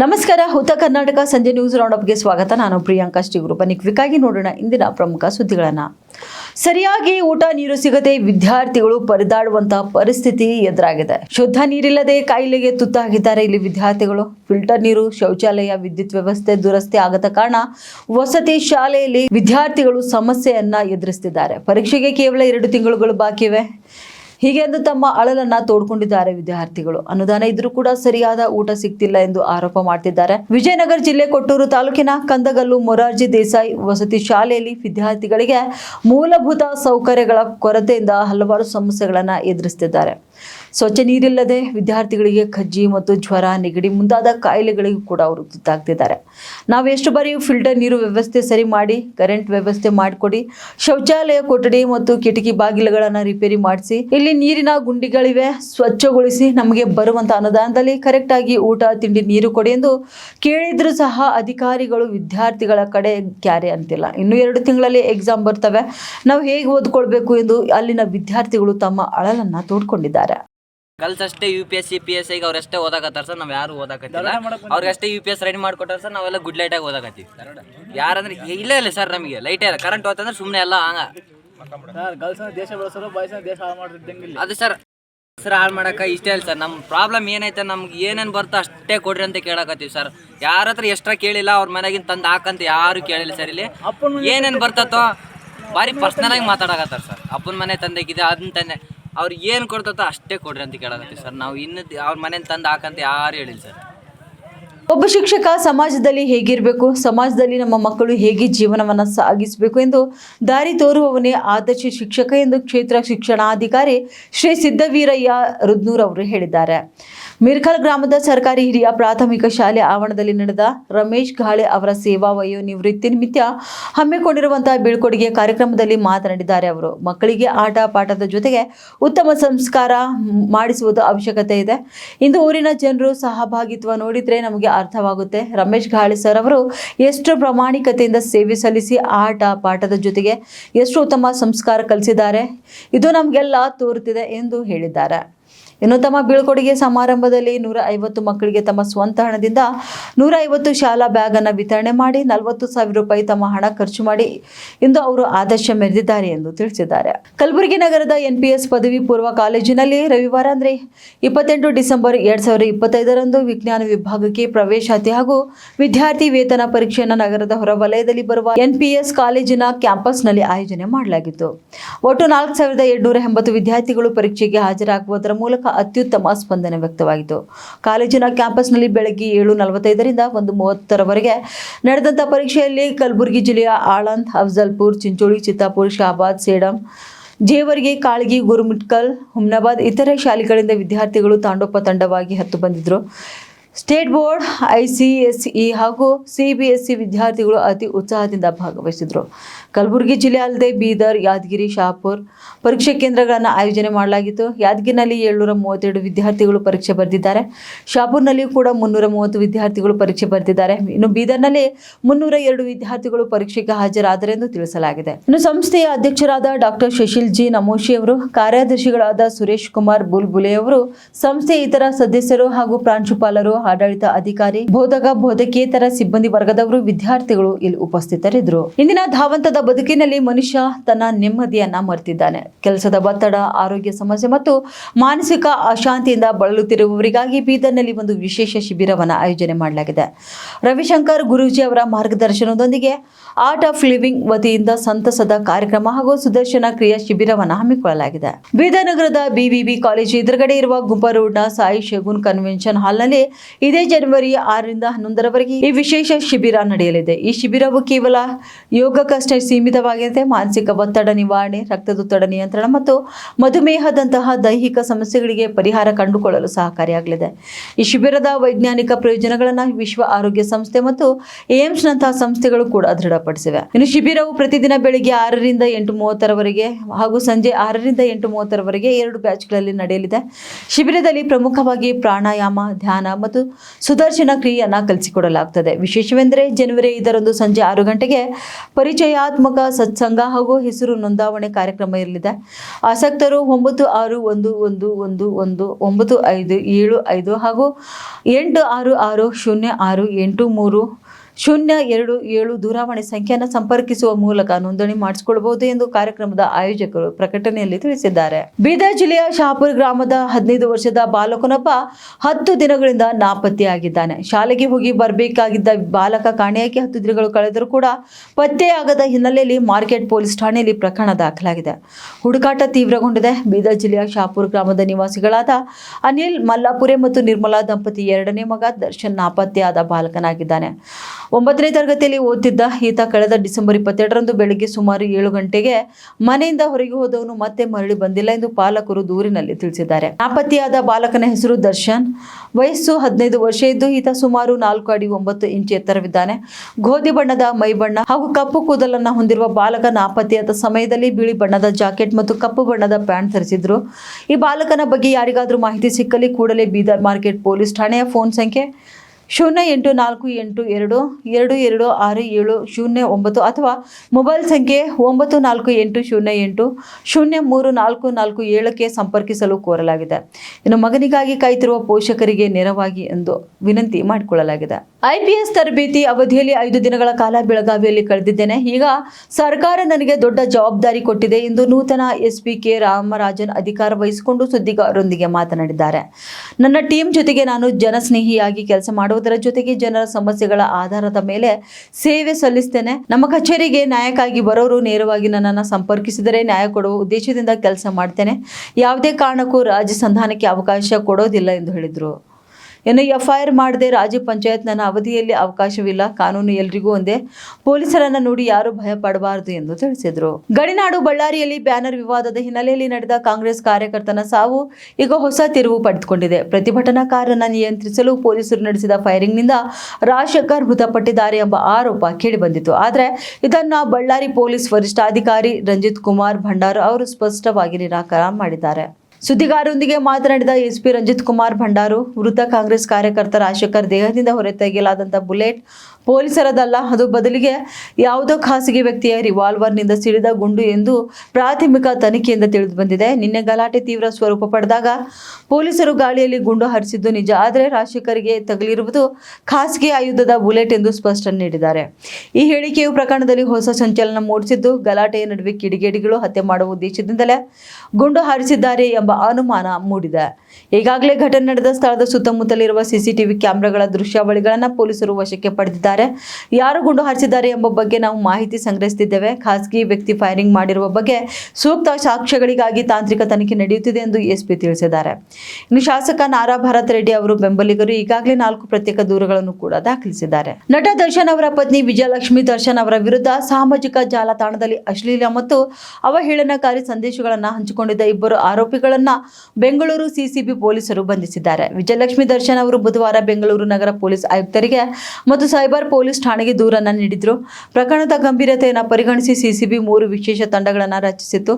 ನಮಸ್ಕಾರ, ಹುತ ಕರ್ನಾಟಕ ಸಂಜೆ ನ್ಯೂಸ್ ರೌಂಡಪ್ಗೆ ಸ್ವಾಗತ. ನಾನು ಪ್ರಿಯಾಂಕಾ ಶ್ರೀಗುರು ಬನ್ನಿ ಕ್ವಿಕ್ಕಾಗಿ ನೋಡೋಣ ಇಂದಿನ ಪ್ರಮುಖ ಸುದ್ದಿಗಳನ್ನ. ಸರಿಯಾಗಿ ಊಟ ನೀರು ಸಿಗದೆ ವಿದ್ಯಾರ್ಥಿಗಳು ಪರಿದಾಡುವಂತಹ ಪರಿಸ್ಥಿತಿ ಎದುರಾಗಿದೆ. ಶುದ್ಧ ನೀರಿಲ್ಲದೆ ಕಾಯಿಲೆಗೆ ತುತ್ತಾಗಿದ್ದಾರೆ ಇಲ್ಲಿ ವಿದ್ಯಾರ್ಥಿಗಳು. ಫಿಲ್ಟರ್ ನೀರು, ಶೌಚಾಲಯ, ವಿದ್ಯುತ್ ವ್ಯವಸ್ಥೆ ದುರಸ್ತಿ ಆಗದ ಕಾರಣ ವಸತಿ ಶಾಲೆಯಲ್ಲಿ ವಿದ್ಯಾರ್ಥಿಗಳು ಸಮಸ್ಯೆಯನ್ನ ಎದುರಿಸ್ತಿದ್ದಾರೆ. ಪರೀಕ್ಷೆಗೆ ಕೇವಲ ಎರಡು ತಿಂಗಳುಗಳು ಬಾಕಿ ಇವೆ ಹೀಗೆ ಎಂದು ತಮ್ಮ ಅಳಲನ್ನ ತೋಡ್ಕೊಂಡಿದ್ದಾರೆ ವಿದ್ಯಾರ್ಥಿಗಳು. ಅನುದಾನ ಇದ್ರೂ ಕೂಡ ಸರಿಯಾದ ಊಟ ಸಿಗ್ತಿಲ್ಲ ಎಂದು ಆರೋಪ ಮಾಡ್ತಿದ್ದಾರೆ. ವಿಜಯನಗರ ಜಿಲ್ಲೆ ಕೊಟ್ಟೂರು ತಾಲೂಕಿನ ಕಂದಗಲ್ಲು ಮೊರಾರ್ಜಿ ದೇಸಾಯಿ ವಸತಿ ಶಾಲೆಯಲ್ಲಿ ವಿದ್ಯಾರ್ಥಿಗಳಿಗೆ ಮೂಲಭೂತ ಸೌಕರ್ಯಗಳ ಕೊರತೆಯಿಂದ ಹಲವಾರು ಸಮಸ್ಯೆಗಳನ್ನ ಎದುರಿಸ್ತಿದ್ದಾರೆ. ಸ್ವಚ್ಛ ನೀರಿಲ್ಲದೆ ವಿದ್ಯಾರ್ಥಿಗಳಿಗೆ ಕಜ್ಜಿ ಮತ್ತು ಜ್ವರ, ನೆಗಡಿ ಮುಂತಾದ ಕಾಯಿಲೆಗಳಿಗೂ ಕೂಡ ಅವರು ತುತ್ತಾಗ್ತಿದ್ದಾರೆ. ನಾವು ಎಷ್ಟು ಬಾರಿ ಫಿಲ್ಟರ್ ನೀರು ವ್ಯವಸ್ಥೆ ಸರಿ ಮಾಡಿ, ಕರೆಂಟ್ ವ್ಯವಸ್ಥೆ ಮಾಡಿಕೊಡಿ, ಶೌಚಾಲಯ ಕೊಠಡಿ ಮತ್ತು ಕಿಟಕಿ ಬಾಗಿಲುಗಳನ್ನು ರಿಪೇರಿ ಮಾಡಿಸಿ, ಇಲ್ಲಿ ನೀರಿನ ಗುಂಡಿಗಳಿವೆ, ಸ್ವಚ್ಛಗೊಳಿಸಿ ನಮಗೆ ಬರುವಂತ ಅನುದಾನದಲ್ಲಿ ಕರೆಕ್ಟ್ ಆಗಿ ಊಟ, ತಿಂಡಿ, ನೀರು ಕೊಡಿ ಎಂದು ಕೇಳಿದ್ರು ಸಹ ಅಧಿಕಾರಿಗಳು ವಿದ್ಯಾರ್ಥಿಗಳ ಕಡೆ ಕ್ಯಾರೆ ಅಂತಿಲ್ಲ. ಇನ್ನು ಎರಡು ತಿಂಗಳಲ್ಲಿ ಎಕ್ಸಾಮ್ ಬರ್ತವೆ. ನಾವು ಹೇಗೆ ಓದ್ಕೊಳ್ಬೇಕು ಎಂದು ಅಲ್ಲಿನ ವಿದ್ಯಾರ್ಥಿಗಳು ತಮ್ಮ ಅಳಲನ್ನ ತೋಡ್ಕೊಂಡಿದ್ದಾರೆ. ಗರ್ಲ್ಸ್ ಅಷ್ಟೇ U P S C P S ಐಗೆ ಅವ್ರಷ್ಟೇ ಓದಾಕತ್ತಾರ ಸರ್. ನಾವು ಯಾರು ಓದಾಕತ್ತಿಲ್ಲ. ಅವ್ರಿಗಷ್ಟೇ ಯು ಪಿ ಎಸ್ ರೆಡಿ ಮಾಡ್ಕೊಟ್ಟಾರ ಸರ್. ನಾವೆಲ್ಲ ಗುಡ್ ಲೈಟಾಗಿ ಓದಾಕತ್ತೀವಿ. ಯಾರಂದ್ರೆ ಇಲ್ಲ ಇಲ್ಲ ಸರ್ ನಮಗೆ. ಲೈಟ್ ಇಲ್ಲ. ಕರೆಂಟ್ ಹೋತಂದ್ರೆ ಸುಮ್ಮನೆ ಎಲ್ಲ ಹಂಗ. ದೇಶ ದೇಶ ಹಾಳು ಅದು ಸರ್ ಸರ್ ಹಾಳು ಮಾಡಕ್ಕೆ ಇಷ್ಟೇ ಇಲ್ಲ ಸರ್. ನಮ್ಮ ಪ್ರಾಬ್ಲಮ್ ಏನೈತೆ ನಮ್ಗೆ ಏನೇನು ಬರ್ತೋ ಅಷ್ಟೇ ಕೊಡ್ರಿ ಅಂತ ಕೇಳಕತ್ತೀವಿ ಸರ್. ಯಾರ ಹತ್ರ ಎಷ್ಟ್ರ ಕೇಳಿಲ್ಲ ಅವ್ರ ಮನೆಗಿನ ತಂದು ಹಾಕಂತ ಯಾರು ಕೇಳಿಲ್ಲ ಸರ್ ಇಲ್ಲಿ. ಏನೇನು ಬರ್ತತೋ ಬಾರಿ ಪರ್ಸ್ನಲ್ ಆಗಿ ಮಾತಾಡಕತ್ತಾರ ಸರ್. ಅಪ್ಪನ ಮನೆ ತಂದೆಗಿದೆ ಅದನ್ನ ತಂದೆ ಅವ್ರಿಗೆ ಏನು ಕೊಡ್ತತ ಅಷ್ಟೇ ಕೊಡ್ರಿ ಅಂತ ಕೇಳಕತ್ತೀವಿ ಸರ್. ನಾವು ಇನ್ನು ಅವ್ರ ಮನೇಲಿ ತಂದು ಹಾಕಂತ ಯಾರು ಹೇಳಿಲ್ಲ ಸರ್. ಒಬ್ಬ ಶಿಕ್ಷಕ ಸಮಾಜದಲ್ಲಿ ಹೇಗಿರಬೇಕು, ಸಮಾಜದಲ್ಲಿ ನಮ್ಮ ಮಕ್ಕಳು ಹೇಗೆ ಜೀವನವನ್ನು ಸಾಗಿಸಬೇಕು ಎಂದು ದಾರಿ ತೋರುವವನೇ ಆದರ್ಶ ಶಿಕ್ಷಕ ಎಂದು ಕ್ಷೇತ್ರ ಶಿಕ್ಷಣಾಧಿಕಾರಿ ಶ್ರೀ ಸಿದ್ದವೀರಯ್ಯ ರುದ್ನೂರ್ ಅವರು ಹೇಳಿದ್ದಾರೆ. ಮಿರ್ಕಲ್ ಗ್ರಾಮದ ಸರ್ಕಾರಿ ಹಿರಿಯ ಪ್ರಾಥಮಿಕ ಶಾಲೆ ಆವರಣದಲ್ಲಿ ನಡೆದ ರಮೇಶ್ ಘಾಳೆ ಅವರ ಸೇವಾ ವಯೋ ನಿವೃತ್ತಿ ನಿಮಿತ್ತ ಹಮ್ಮಿಕೊಂಡಿರುವಂತಹ ಬೀಳ್ಕೊಡುಗೆ ಕಾರ್ಯಕ್ರಮದಲ್ಲಿ ಮಾತನಾಡಿದ್ದಾರೆ ಅವರು. ಮಕ್ಕಳಿಗೆ ಆಟ ಪಾಠದ ಜೊತೆಗೆ ಉತ್ತಮ ಸಂಸ್ಕಾರ ಮಾಡಿಸುವುದು ಅವಶ್ಯಕತೆ ಇದೆ. ಇಂದು ಊರಿನ ಜನರು ಸಹಭಾಗಿತ್ವ ನೋಡಿದ್ರೆ ನಮಗೆ ಅರ್ಥವಾಗುತ್ತೆ. ರಮೇಶ್ ಘಾಳೆ ಸರ್ ಅವರು ಎಷ್ಟು ಪ್ರಾಮಾಣಿಕತೆಯಿಂದ ಸೇವೆ ಸಲ್ಲಿಸಿ ಆಟ ಪಾಠದ ಜೊತೆಗೆ ಎಷ್ಟು ಉತ್ತಮ ಸಂಸ್ಕಾರ ಕಲಿಸಿದ್ದಾರೆ. ಇದು ನಮಗೆಲ್ಲ ತೋರುತ್ತಿದೆ ಎಂದು ಹೇಳಿದ್ದಾರೆ. ಇನ್ನು ತಮ್ಮ ಬೀಳ್ಕೊಡುಗೆ ಸಮಾರಂಭದಲ್ಲಿ ನೂರ ಐವತ್ತು ಮಕ್ಕಳಿಗೆ ತಮ್ಮ ಸ್ವಂತ ಹಣದಿಂದ ನೂರ ಐವತ್ತು ಶಾಲಾ ಬ್ಯಾಗ್ ಅನ್ನು ವಿತರಣೆ ಮಾಡಿ ನಲವತ್ತು ಸಾವಿರ ರೂಪಾಯಿ ತಮ್ಮ ಹಣ ಖರ್ಚು ಮಾಡಿ ಇಂದು ಅವರು ಆದರ್ಶ ಮೆರೆದಿದ್ದಾರೆ ಎಂದು ತಿಳಿಸಿದ್ದಾರೆ. ಕಲಬುರಗಿ ನಗರದ ಎನ್ಪಿಎಸ್ ಪದವಿ ಪೂರ್ವ ಕಾಲೇಜಿನಲ್ಲಿ ರವಿವಾರ ಅಂದರೆ ಇಪ್ಪತ್ತೆಂಟು ಡಿಸೆಂಬರ್ ಎರಡ್ ಸಾವಿರದ ಇಪ್ಪತ್ತೈದರಂದು ವಿಜ್ಞಾನ ವಿಭಾಗಕ್ಕೆ ಪ್ರವೇಶಾತಿ ಹಾಗೂ ವಿದ್ಯಾರ್ಥಿ ವೇತನ ಪರೀಕ್ಷೆಯನ್ನು ನಗರದ ಹೊರವಲಯದಲ್ಲಿ ಬರುವ ಎನ್ಪಿಎಸ್ ಕಾಲೇಜಿನ ಕ್ಯಾಂಪಸ್ನಲ್ಲಿ ಆಯೋಜನೆ ಮಾಡಲಾಗಿತ್ತು. ಒಟ್ಟು ನಾಲ್ಕು ಸಾವಿರದ ಎಂಟುನೂರ ಎಂಬತ್ತು ವಿದ್ಯಾರ್ಥಿಗಳು ಪರೀಕ್ಷೆಗೆ ಹಾಜರಾಗುವುದರ ಮೂಲಕ ಅತ್ಯುತ್ತಮ ಸ್ಪಂದನೆ ವ್ಯಕ್ತವಾಗಿತ್ತು. ಕಾಲೇಜಿನ ಕ್ಯಾಂಪಸ್ನಲ್ಲಿ ಬೆಳಗ್ಗೆ ಏಳು ನಲವತ್ತೈದರಿಂದ ಒಂದು ಮೂವತ್ತರವರೆಗೆ ನಡೆದಂಥ ಪರೀಕ್ಷೆಯಲ್ಲಿ ಕಲಬುರಗಿ ಜಿಲ್ಲೆಯ ಆಳಂದ್, ಅಫ್ಜಲ್ಪುರ್, ಚಿಂಚೋಳಿ, ಚಿತ್ತಾಪುರ್ ಶಾಬಾದ್ ಸೇಡಂ, ಜೇವರ್ಗಿ, ಕಾಳಗಿ, ಗುರುಮಿಟ್ಕಲ್, ಹುಮ್ನಾಬಾದ್ ಇತರೆ ಶಾಲೆಗಳಿಂದ ವಿದ್ಯಾರ್ಥಿಗಳು ತಾಂಡೋಪ ತಂಡವಾಗಿ ಹತ್ತು ಬಂದಿದ್ದರು state board, I C S E ಹಾಗೂ ಸಿ ಬಿ ಎಸ್ ಸಿ ವಿದ್ಯಾರ್ಥಿಗಳು ಅತಿ ಉತ್ಸಾಹದಿಂದ ಭಾಗವಹಿಸಿದರು. ಕಲಬುರಗಿ ಜಿಲ್ಲೆ ಅಲ್ಲದೆ ಬೀದರ್, ಯಾದಗಿರಿ, ಶಾಪುರ್ ಪರೀಕ್ಷೆ ಕೇಂದ್ರಗಳನ್ನು ಆಯೋಜನೆ ಮಾಡಲಾಗಿತ್ತು. ಯಾದಗಿರಿನಲ್ಲಿ ಏಳ್ನೂರ ಮೂವತ್ತೆರಡು ವಿದ್ಯಾರ್ಥಿಗಳು ಪರೀಕ್ಷೆ ಬರೆದಿದ್ದಾರೆ. ಶಾಪುರ್ನಲ್ಲಿಯೂ ಕೂಡ ಮುನ್ನೂರ ಮೂವತ್ತು ವಿದ್ಯಾರ್ಥಿಗಳು ಪರೀಕ್ಷೆ ಬರೆದಿದ್ದಾರೆ. ಇನ್ನು ಬೀದರ್ನಲ್ಲಿ ಮುನ್ನೂರ ಎರಡು ವಿದ್ಯಾರ್ಥಿಗಳು ಪರೀಕ್ಷೆಗೆ ಹಾಜರಾದರೆ ಎಂದು ತಿಳಿಸಲಾಗಿದೆ. ಇನ್ನು ಸಂಸ್ಥೆಯ ಅಧ್ಯಕ್ಷರಾದ ಡಾಕ್ಟರ್ ಶಶಿಲ್ ಜಿ. ನಮೋಶಿ ಅವರು, ಕಾರ್ಯದರ್ಶಿಗಳಾದ ಸುರೇಶ್ ಕುಮಾರ್ ಬುಲ್ಬುಲೆ ಅವರು, ಸಂಸ್ಥೆಯ ಇತರ ಸದಸ್ಯರು ಹಾಗೂ ಪ್ರಾಂಶುಪಾಲರು, ಆಡಳಿತ ಅಧಿಕಾರಿ, ಬೋಧಕ, ಬೋಧಕೇತರ ಸಿಬ್ಬಂದಿ ವರ್ಗದವರು, ವಿದ್ಯಾರ್ಥಿಗಳು ಇಲ್ಲಿ ಉಪಸ್ಥಿತರಿದ್ದರು. ಇಂದಿನ ಧಾವಂತದ ಬದುಕಿನಲ್ಲಿ ಮನುಷ್ಯ ತನ್ನ ನೆಮ್ಮದಿಯನ್ನ ಮರೆತಿದ್ದಾನೆ. ಕೆಲಸದ ಒತ್ತಡ, ಆರೋಗ್ಯ ಸಮಸ್ಯೆ ಮತ್ತು ಮಾನಸಿಕ ಅಶಾಂತಿಯಿಂದ ಬಳಲುತ್ತಿರುವವರಿಗಾಗಿ ಬೀದರ್ನಲ್ಲಿ ಒಂದು ವಿಶೇಷ ಶಿಬಿರವನ್ನು ಆಯೋಜನೆ ಮಾಡಲಾಗಿದೆ. ರವಿಶಂಕರ್ ಗುರೂಜಿ ಅವರ ಮಾರ್ಗದರ್ಶನದೊಂದಿಗೆ ಆರ್ಟ್ ಆಫ್ ಲಿವಿಂಗ್ ವತಿಯಿಂದ ಸಂತಸದ ಕಾರ್ಯಕ್ರಮ ಹಾಗೂ ಸುದರ್ಶನ ಕ್ರಿಯಾ ಶಿಬಿರವನ್ನು ಹಮ್ಮಿಕೊಳ್ಳಲಾಗಿದೆ. ಬೀದರ್ ನಗರದ ಬಿವಿಬಿ ಕಾಲೇಜು ಎದುರುಗಡೆ ಇರುವ ಗುಂಪ ರೋಡ್ನ ಸಾಯಿ ಶಗುನ್ ಕನ್ವೆನ್ಷನ್ ಹಾಲ್ನಲ್ಲಿ ಇದೇ ಜನವರಿ ಆರರಿಂದ ಹನ್ನೊಂದರವರೆಗೆ ಈ ವಿಶೇಷ ಶಿಬಿರ ನಡೆಯಲಿದೆ. ಈ ಶಿಬಿರವು ಕೇವಲ ಯೋಗಕ್ಕಷ್ಟೇ ಸೀಮಿತವಾಗಿದೆ ಮಾನಸಿಕ ಒತ್ತಡ ನಿವಾರಣೆ ರಕ್ತದೊತ್ತಡ ನಿಯಂತ್ರಣ ಮತ್ತು ಮಧುಮೇಹದಂತಹ ದೈಹಿಕ ಸಮಸ್ಯೆಗಳಿಗೆ ಪರಿಹಾರ ಕಂಡುಕೊಳ್ಳಲು ಸಹಕಾರಿಯಾಗಲಿದೆ. ಈ ಶಿಬಿರದ ವೈಜ್ಞಾನಿಕ ಪ್ರಯೋಜನಗಳನ್ನು ವಿಶ್ವ ಆರೋಗ್ಯ ಸಂಸ್ಥೆ ಮತ್ತು ಏಮ್ಸ್ನಂತಹ ಸಂಸ್ಥೆಗಳು ಕೂಡ ದೃಢಪಡಿಸಿವೆ. ಇನ್ನು ಶಿಬಿರವು ಪ್ರತಿದಿನ ಬೆಳಿಗ್ಗೆ ಆರರಿಂದ ಎಂಟು ಮೂವತ್ತರವರೆಗೆ ಹಾಗೂ ಸಂಜೆ ಆರರಿಂದ ಎಂಟು ಮೂವತ್ತರವರೆಗೆ ಎರಡು ಬ್ಯಾಚ್ಗಳಲ್ಲಿ ನಡೆಯಲಿದೆ. ಶಿಬಿರದಲ್ಲಿ ಪ್ರಮುಖವಾಗಿ ಪ್ರಾಣಾಯಾಮ, ಧ್ಯಾನ ಮತ್ತು ಸುದರ್ಶನ ಕ್ರಿಯೆಯನ್ನು ಕಲಿಸಿಕೊಡಲಾಗುತ್ತದೆ ವಿಶೇಷವೆಂದರೆ ಜನವರಿ ಐದರಂದು ಸಂಜೆ ಆರು ಗಂಟೆಗೆ ಪರಿಚಯಾತ್ಮಕ ಸತ್ಸಂಗ ಹಾಗೂ ಹೆಸರು ನೋಂದಾವಣೆ ಕಾರ್ಯಕ್ರಮ ಇರಲಿದೆ. ಆಸಕ್ತರು ಒಂಬತ್ತು ಆರು ಒಂದು ಒಂದು ಒಂದು ಒಂದು ಒಂಬತ್ತು ಐದು ಏಳು ಐದು ಹಾಗೂ ಎಂಟು ಆರು ಆರು ಶೂನ್ಯ ಆರು ಎಂಟು ಮೂರು ಶೂನ್ಯ ಎರಡು ಏಳು ದೂರವಾಣಿ ಸಂಖ್ಯೆಯನ್ನು ಸಂಪರ್ಕಿಸುವ ಮೂಲಕ ನೋಂದಣಿ ಮಾಡಿಸಿಕೊಳ್ಳಬಹುದು ಎಂದು ಕಾರ್ಯಕ್ರಮದ ಆಯೋಜಕರು ಪ್ರಕಟಣೆಯಲ್ಲಿ ತಿಳಿಸಿದ್ದಾರೆ. ಬೀದರ್ ಜಿಲ್ಲೆಯ ಶಹಾಪುರ ಗ್ರಾಮದ ಹದಿನೈದು ವರ್ಷದ ಬಾಲಕನೊಬ್ಬ ಹತ್ತು ದಿನಗಳಿಂದ ನಾಪತ್ತೆಯಾಗಿದ್ದಾನೆ. ಶಾಲೆಗೆ ಹೋಗಿ ಬರಬೇಕಾಗಿದ್ದ ಬಾಲಕ ಕಾಣೆಯಾಗಿ ಹತ್ತು ದಿನಗಳು ಕಳೆದರೂ ಕೂಡ ಪತ್ತೆಯಾಗದ ಹಿನ್ನೆಲೆಯಲ್ಲಿ ಮಾರ್ಕೆಟ್ ಪೊಲೀಸ್ ಠಾಣೆಯಲ್ಲಿ ಪ್ರಕರಣ ದಾಖಲಾಗಿದೆ. ಹುಡುಕಾಟ ತೀವ್ರಗೊಂಡಿದೆ. ಬೀದರ್ ಜಿಲ್ಲೆಯ ಶಾಪುರ್ ಗ್ರಾಮದ ನಿವಾಸಿಗಳಾದ ಅನಿಲ್ ಮಲ್ಲಾಪುರೆ ಮತ್ತು ನಿರ್ಮಲಾ ದಂಪತಿ ಎರಡನೇ ಮಗ ದರ್ಶನ್ ನಾಪತ್ತೆಯಾದ ಬಾಲಕನಾಗಿದ್ದಾನೆ. ಒಂಬತ್ತನೇ ತರಗತಿಯಲ್ಲಿ ಓದ್ತಿದ್ದ ಈತ ಕಳೆದ ಡಿಸೆಂಬರ್ ಇಪ್ಪತ್ತೆರಡರಂದು ಬೆಳಗ್ಗೆ ಸುಮಾರು ಏಳು ಗಂಟೆಗೆ ಮನೆಯಿಂದ ಹೊರಗೆ ಹೋದವನು ಮತ್ತೆ ಮರಳಿ ಬಂದಿಲ್ಲ ಎಂದು ಪಾಲಕರು ದೂರಿನಲ್ಲಿ ತಿಳಿಸಿದ್ದಾರೆ. ನಾಪತ್ತೆಯಾದ ಬಾಲಕನ ಹೆಸರು ದರ್ಶನ್. ವಯಸ್ಸು ಹದಿನೈದು ವರ್ಷ ಇದ್ದು ಈತ ಸುಮಾರು ನಾಲ್ಕು ಅಡಿ ಒಂಬತ್ತು ಇಂಚು ಎತ್ತರವಿದ್ದಾನೆ. ಗೋಧಿ ಬಣ್ಣದ ಮೈಬಣ್ಣ ಹಾಗೂ ಕಪ್ಪು ಕೂದಲನ್ನು ಹೊಂದಿರುವ ಬಾಲಕ ನಾಪತ್ತೆಯಾದ ಸಮಯದಲ್ಲಿ ಬಿಳಿ ಬಣ್ಣದ ಜಾಕೆಟ್ ಮತ್ತು ಕಪ್ಪು ಬಣ್ಣದ ಪ್ಯಾಂಟ್ ಧರಿಸಿದ್ರು. ಈ ಬಾಲಕನ ಬಗ್ಗೆ ಯಾರಿಗಾದರೂ ಮಾಹಿತಿ ಸಿಕ್ಕಲಿ ಕೂಡಲೇ ಬೀದರ್ ಮಾರ್ಕೆಟ್ ಪೊಲೀಸ್ ಠಾಣೆಯ ಫೋನ್ ಸಂಖ್ಯೆ ಶೂನ್ಯ ಎಂಟು ನಾಲ್ಕು ಎಂಟು ಎರಡು ಎರಡು ಎರಡು ಆರು ಏಳು ಶೂನ್ಯ ಒಂಬತ್ತು ಅಥವಾ ಮೊಬೈಲ್ ಸಂಖ್ಯೆ ಒಂಬತ್ತು ನಾಲ್ಕು ಎಂಟು ಶೂನ್ಯ ಎಂಟು ಶೂನ್ಯ ಮೂರು ನಾಲ್ಕು ನಾಲ್ಕು ಏಳಕ್ಕೆ ಸಂಪರ್ಕಿಸಲು ಕೋರಲಾಗಿದೆ. ಇನ್ನು ಮಗನಿಗಾಗಿ ಕಾಯ್ತಿರುವ ಪೋಷಕರಿಗೆ ನೆರವಾಗಿ ಎಂದು ವಿನಂತಿ ಮಾಡಿಕೊಳ್ಳಲಾಗಿದೆ. ಐಪಿಎಸ್ ತರಬೇತಿ ಅವಧಿಯಲ್ಲಿ ಐದು ದಿನಗಳ ಕಾಲ ಬೆಳಗಾವಿಯಲ್ಲಿ ಕಳೆದಿದ್ದೇನೆ. ಈಗ ಸರ್ಕಾರ ನನಗೆ ದೊಡ್ಡ ಜವಾಬ್ದಾರಿ ಕೊಟ್ಟಿದೆ. ಎಂದು ನೂತನ ಎಸ್ಪಿ ಕೆ ರಾಮರಾಜನ್ ಅಧಿಕಾರ ವಹಿಸಿಕೊಂಡು ಸುದ್ದಿಗಾರರೊಂದಿಗೆ ಮಾತನಾಡಿದ್ದಾರೆ. ನನ್ನ ಟೀಮ್ ಜೊತೆಗೆ ನಾನು ಜನಸ್ನೇಹಿಯಾಗಿ ಕೆಲಸ ಮಾಡುವುದರ ಜೊತೆಗೆ ಜನರ ಸಮಸ್ಯೆಗಳ ಆಧಾರದ ಮೇಲೆ ಸೇವೆ ಸಲ್ಲಿಸ್ತೇನೆ. ನಮ್ಮ ಕಚೇರಿಗೆ ನ್ಯಾಯಕ್ಕಾಗಿ ಬರೋರು ನೇರವಾಗಿ ನನ್ನನ್ನು ಸಂಪರ್ಕಿಸಿದರೆ ನ್ಯಾಯ ಕೊಡುವ ಉದ್ದೇಶದಿಂದ ಕೆಲಸ ಮಾಡ್ತೇನೆ. ಯಾವುದೇ ಕಾರಣಕ್ಕೂ ರಾಜ್ಯ ಸಂಧಾನಕ್ಕೆ ಅವಕಾಶ ಕೊಡೋದಿಲ್ಲ ಎಂದು ಹೇಳಿದರು. ಇನ್ನು ಎಫ್ಐಆರ್ ಮಾಡದೆ ರಾಜ್ಯ ಪಂಚಾಯತ್ ನನ್ನ ಅವಧಿಯಲ್ಲಿ ಅವಕಾಶವಿಲ್ಲ, ಕಾನೂನು ಎಲ್ರಿಗೂ ಒಂದೇ. ಪೊಲೀಸರನ್ನು ನೋಡಿ ಯಾರು ಭಯ ಪಡಬಾರದು ಎಂದು ತಿಳಿಸಿದರು. ಗಡಿನಾಡು ಬಳ್ಳಾರಿಯಲ್ಲಿ ಬ್ಯಾನರ್ ವಿವಾದದ ಹಿನ್ನೆಲೆಯಲ್ಲಿ ನಡೆದ ಕಾಂಗ್ರೆಸ್ ಕಾರ್ಯಕರ್ತನ ಸಾವು ಈಗ ಹೊಸ ತಿರುವು ಪಡೆದುಕೊಂಡಿದೆ. ಪ್ರತಿಭಟನಾಕಾರರನ್ನ ನಿಯಂತ್ರಿಸಲು ಪೊಲೀಸರು ನಡೆಸಿದ ಫೈರಿಂಗ್ನಿಂದ ರಾಜಶೇಖರ್ ಮೃತಪಟ್ಟಿದ್ದಾರೆ ಎಂಬ ಆರೋಪ ಕೇಳಿಬಂದಿತ್ತು. ಆದರೆ ಇದನ್ನು ಬಳ್ಳಾರಿ ಪೊಲೀಸ್ ವರಿಷ್ಠಾಧಿಕಾರಿ ರಂಜಿತ್ ಕುಮಾರ್ ಭಂಡಾರ ಅವರು ಸ್ಪಷ್ಟವಾಗಿ ನಿರಾಕರ ಮಾಡಿದ್ದಾರೆ. ಸುದ್ದಿಗಾರರೊಂದಿಗೆ ಮಾತನಾಡಿದ ಎಸ್ಪಿ ರಂಜಿತ್ ಕುಮಾರ್ ಭಂಡಾರು ಮೃತ ಕಾಂಗ್ರೆಸ್ ಕಾರ್ಯಕರ್ತ ರಾಜಶೇಖರ್ ದೇಹದಿಂದ ಹೊರತೆಗೆಯಲಾದಂಥ ಬುಲೆಟ್ ಪೊಲೀಸರದಲ್ಲ, ಅದು ಬದಲಿಗೆ ಯಾವುದೋ ಖಾಸಗಿ ವ್ಯಕ್ತಿಯ ರಿವಾಲ್ವರ್ನಿಂದ ಸಿಡಿದ ಗುಂಡು ಎಂದು ಪ್ರಾಥಮಿಕ ತನಿಖೆಯಿಂದ ತಿಳಿದು ಬಂದಿದೆ. ನಿನ್ನೆ ಗಲಾಟೆ ತೀವ್ರ ಸ್ವರೂಪ ಪಡೆದಾಗ ಪೊಲೀಸರು ಗಾಳಿಯಲ್ಲಿ ಗುಂಡು ಹರಿಸಿದ್ದು ನಿಜ. ಆದರೆ ರಾಜಶೇಖರ್ಗೆ ತಗಲಿರುವುದು ಖಾಸಗಿ ಆಯುಧದ ಬುಲೆಟ್ ಎಂದು ಸ್ಪಷ್ಟನೆ ನೀಡಿದ್ದಾರೆ. ಈ ಹೇಳಿಕೆಯು ಪ್ರಕರಣದಲ್ಲಿ ಹೊಸ ಸಂಚಲನ ಮೂಡಿಸಿದ್ದು, ಗಲಾಟೆಯ ನಡುವೆ ಕಿಡಿಗೇಡಿಗಳು ಹತ್ಯೆ ಮಾಡುವ ಉದ್ದೇಶದಿಂದಲೇ ಗುಂಡು ಹಾರಿಸಿದ್ದಾರೆ ಎಂಬ ಅನುಮಾನ ಮೂಡಿದೆ. ಈಗಾಗಲೇ ಘಟನೆ ನಡೆದ ಸ್ಥಳದ ಸುತ್ತಮುತ್ತಲಿರುವ ಸಿಸಿಟಿವಿ ಕ್ಯಾಮೆರಾಗಳ ದೃಶ್ಯಾವಳಿಗಳನ್ನು ಪೊಲೀಸರು ವಶಕ್ಕೆ ಪಡೆದಿದ್ದಾರೆ. ಯಾರು ಗುಂಡು ಹಾರಿಸಿದ್ದಾರೆ ಎಂಬ ಬಗ್ಗೆ ನಾವು ಮಾಹಿತಿ ಸಂಗ್ರಹಿಸುತ್ತಿದ್ದೇವೆ ಖಾಸಗಿ ವ್ಯಕ್ತಿ ಫೈರಿಂಗ್ ಮಾಡಿರುವ ಬಗ್ಗೆ ಸೂಕ್ತ ಸಾಕ್ಷ್ಯಗಳಿಗಾಗಿ ತಾಂತ್ರಿಕ ತನಿಖೆ ನಡೆಯುತ್ತಿದೆ ಎಂದು ಎಸ್ಪಿ ತಿಳಿಸಿದ್ದಾರೆ. ಇನ್ನು ಶಾಸಕ ನಾರಾ ಭರತ್ ರೆಡ್ಡಿ ಅವರು ಬೆಂಬಲಿಗರು ಈಗಾಗಲೇ ನಾಲ್ಕು ಪ್ರತ್ಯೇಕ ದೂರುಗಳನ್ನು ಕೂಡ ದಾಖಲಿಸಿದ್ದಾರೆ. ನಟ ದರ್ಶನ್ ಅವರ ಪತ್ನಿ ವಿಜಯಲಕ್ಷ್ಮಿ ದರ್ಶನ್ ಅವರ ವಿರುದ್ಧ ಸಾಮಾಜಿಕ ಜಾಲತಾಣದಲ್ಲಿ ಅಶ್ಲೀಲ ಮತ್ತು ಅವಹೇಳನಕಾರಿ ಸಂದೇಶಗಳನ್ನು ಹಂಚಿಕೊಂಡಿದ್ದ ಇಬ್ಬರು ಆರೋಪಿಗಳನ್ನ ಬೆಂಗಳೂರು ಸಿಸಿಬಿ ಪೊಲೀಸರು ಬಂಧಿಸಿದ್ದಾರೆ. ವಿಜಯಲಕ್ಷ್ಮಿ ದರ್ಶನ್ ಅವರು ಬುಧವಾರ ಬೆಂಗಳೂರು ನಗರ ಪೊಲೀಸ್ ಆಯುಕ್ತರಿಗೆ ಮತ್ತು ಸೈಬರ್ ಪೊಲೀಸ್ ಠಾಣೆಗೆ ದೂರನ್ನು ನೀಡಿದ್ರು. ಪ್ರಕರಣದ ಗಂಭೀರತೆಯನ್ನು ಪರಿಗಣಿಸಿ ಸಿಸಿಬಿ ಮೂರು ವಿಶೇಷ ತಂಡಗಳನ್ನು ರಚಿಸಿತ್ತು.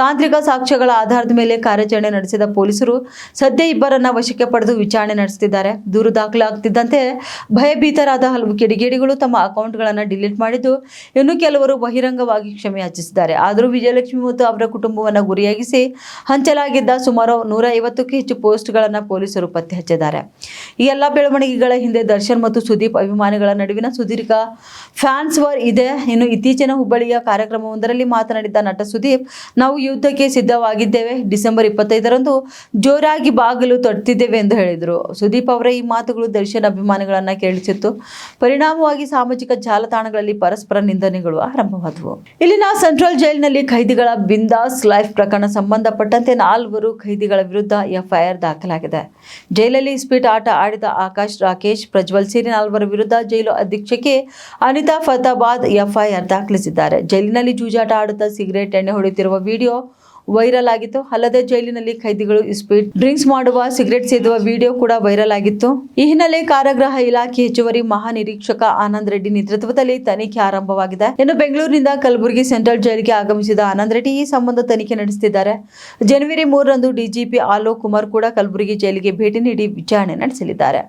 ತಾಂತ್ರಿಕ ಸಾಕ್ಷ್ಯಗಳ ಆಧಾರದ ಮೇಲೆ ಕಾರ್ಯಾಚರಣೆ ನಡೆಸಿದ ಪೊಲೀಸರು ಸದ್ಯ ಇಬ್ಬರನ್ನ ವಶಕ್ಕೆ ಪಡೆದು ವಿಚಾರಣೆ ನಡೆಸುತ್ತಿದ್ದಾರೆ. ದೂರು ದಾಖಲಾಗುತ್ತಿದ್ದಂತೆ ಭಯಭೀತರಾದ ಹಲವು ಕಿಡಿಗೇಡಿಗಳು ತಮ್ಮ ಅಕೌಂಟ್ಗಳನ್ನು ಡಿಲೀಟ್ ಮಾಡಿದ್ದು, ಇನ್ನು ಕೆಲವರು ಬಹಿರಂಗವಾಗಿ ಕ್ಷಮೆ ಯಾಚಿಸಿದ್ದಾರೆ. ಆದರೂ ವಿಜಯಲಕ್ಷ್ಮಿ ಮತ್ತು ಅವರ ಕುಟುಂಬವನ್ನು ಗುರಿಯಾಗಿಸಿ ಹಂಚಲಾಗಿದ್ದ ಸುಮಾರು ನೂರ ಐವತ್ತಕ್ಕೂ ಹೆಚ್ಚು ಪೋಸ್ಟ್ಗಳನ್ನು ಪೊಲೀಸರು ಪತ್ತೆ ಹಚ್ಚಿದ್ದಾರೆ ಈ ಎಲ್ಲ ಬೆಳವಣಿಗೆಗಳ ಹಿಂದೆ ದರ್ಶನ್ ಮತ್ತು ಸುದೀಪ್ ಅಭಿಮಾನಿಗಳ ನಡುವಿನ ಸುದೀರ್ಘ ಫ್ಯಾನ್ಸ್ ವಾರ್ ಇದೆ. ಇನ್ನು ಇತ್ತೀಚಿನ ಹುಬ್ಬಳ್ಳಿಯ ಕಾರ್ಯಕ್ರಮವೊಂದರಲ್ಲಿ ಮಾತನಾಡಿದ ನಟ ಸುದೀಪ್, ನಾವು ಯುದ್ಧಕ್ಕೆ ಸಿದ್ಧವಾಗಿದ್ದೇವೆ. ಡಿಸೆಂಬರ್ ಇಪ್ಪತ್ತೈದರಂದು ಜೋರಾಗಿ ಬಾಗಿಲು ತಟ್ಟುತ್ತಿದ್ದೇವೆ ಎಂದು ಹೇಳಿದರು. ಸುದೀಪ್ ಅವರ ಈ ಮಾತುಗಳು ದರ್ಶನ್ ಅಭಿಮಾನಿಗಳನ್ನ ಕೇಳಿಸಿತ್ತು. ಪರಿಣಾಮವಾಗಿ ಸಾಮಾಜಿಕ ಜಾಲತಾಣಗಳಲ್ಲಿ ಪರಸ್ಪರ ನಿಂದನೆಗಳು ಆರಂಭವಾದವು. ಇಲ್ಲಿನ ಸೆಂಟ್ರಲ್ ಜೈಲಿನಲ್ಲಿ ಖೈದಿಗಳ ಬಿಂದಾಸ್ ಲೈಫ್ ಪ್ರಕರಣ ಸಂಬಂಧಪಟ್ಟಂತೆ ನಾಲ್ವರು ಖೈದಿಗಳ ವಿರುದ್ಧ ಎಫ್ಐಆರ್ ದಾಖಲಾಗಿದೆ. ಜೈಲಲ್ಲಿ ಸ್ಪೀಟ್ ಆಟ ಆಡಿದ ಆಕಾಶ್, ರಾಕೇಶ್, ಪ್ರಜ್ವಲ್ ಸೇರಿ ನಾಲ್ವರ ವಿರುದ್ಧ ಜೈಲು ಅಧೀಕ್ಷಕಿ ಅನಿತಾ ಫತಾಬಾದ್ ಎಫ್ಐಆರ್ ದಾಖಲಿಸಿದ್ದಾರೆ. ಜೈಲಿನಲ್ಲಿ ಜೂಜಾಟ ಆಡುತ್ತಾ ಸಿಗರೇಟ್ ಎಣ್ಣೆ ಹೊಡೆಯುತ್ತಿರುವ ವಿಡಿಯೋ ವೈರಲ್ ಆಗಿತ್ತು. ಅಲ್ಲದೆ ಜೈಲಿನಲ್ಲಿ ಖೈದಿಗಳು ಸ್ಪೀಡ್ ಡ್ರಿಂಕ್ಸ್ ಮಾಡುವ, ಸಿಗರೇಟ್ ಸೇದುವ ವಿಡಿಯೋ ಕೂಡ ವೈರಲ್ ಆಗಿತ್ತು. ಈ ಹಿನ್ನೆಲೆ ಕಾರಾಗೃಹ ಇಲಾಖೆ ಹೆಚ್ಚುವರಿ ಮಹಾನಿರೀಕ್ಷಕ ಆನಂದ್ ರೆಡ್ಡಿ ನೇತೃತ್ವದಲ್ಲಿ ತನಿಖೆ ಆರಂಭವಾಗಿದೆ. ಇನ್ನು ಬೆಂಗಳೂರಿನಿಂದ ಕಲಬುರಗಿ ಸೆಂಟ್ರಲ್ ಜೈಲಿಗೆ ಆಗಮಿಸಿದ ಆನಂದ್ ರೆಡ್ಡಿ ಈ ಸಂಬಂಧ ತನಿಖೆ ನಡೆಸುತ್ತಿದ್ದಾರೆ. ಜನವರಿ ಮೂರರಂದು ಡಿಜಿಪಿ ಆಲೋಕ್ ಕುಮಾರ್ ಕೂಡ ಕಲಬುರಗಿ ಜೈಲಿಗೆ ಭೇಟಿ ನೀಡಿ ವಿಚಾರಣೆ ನಡೆಸಲಿದ್ದಾರೆ.